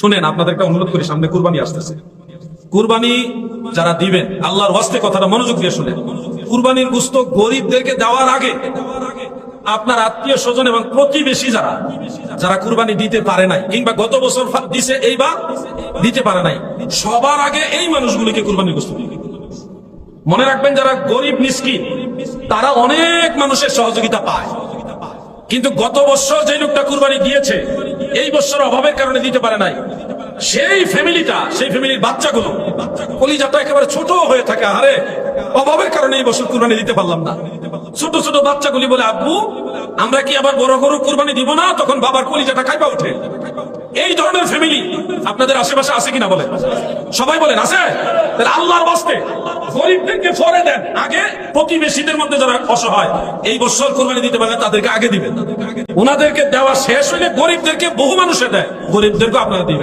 শুনেন আপনাদের একটা অনুরোধ করি, সামনে কুরবানি আসতেছে। কুরবানি যারা দিবেন, আল্লাহর ওয়াস্তে কথাটা মনোযোগ দিয়ে শুনেন। কুরবানির গুস্ত গরিবদেরকে দেওয়ার আগে আপনার আত্মীয় স্বজন এবং প্রতিবেশী যারা যারা কুরবানি দিতে পারে নাই, কিংবা গত বছর দিছে, এইবার দিতে পারে নাই, সবার আগে এই মানুষগুলিকে কুরবানির গুস্ত মনে রাখবেন, যারা গরিব, মিসকিন, তারা অনেক মানুষের সহযোগিতা পায়। কিন্তু গত বছর যে লোকটা কুরবানি দিয়েছে, এই বছর অভাবের কারণে দিতে পারে নাই। সেই ফ্যামিলিটা, সেই ফ্যামিলির বাচ্চাগুলো কলিজাটা একেবারে ছোট হয়ে থাকে। আরে অভাবের কারণে এই বছর কুরবানি দিতে পারলাম না। ছোট ছোট বাচ্চাগুলি বলে, আব্বু, আমরা কি আবার বড় গরু কুরবানি দিব না? তখন বাবার কলিজাটা খাইবা ওঠে। এই ধরনের ফ্যামিলি আপনাদের আশেপাশে আছে কিনা বলে সবাই বলেন, আছে? তাহলে আল্লাহর বাস্তে গরিবদেরকে ফরে দেন। আগে প্রতিবেশীদের মধ্যে যারা অসহায়, এই বছর কোরবানি দিতে পারে তাদেরকে আগে দিবেন। ওনাদেরকে দেওয়া শেষ হইলে গরিবদেরকে বহু মানুষে দেয়। গরিবদেরকে আপনারা দিবেন।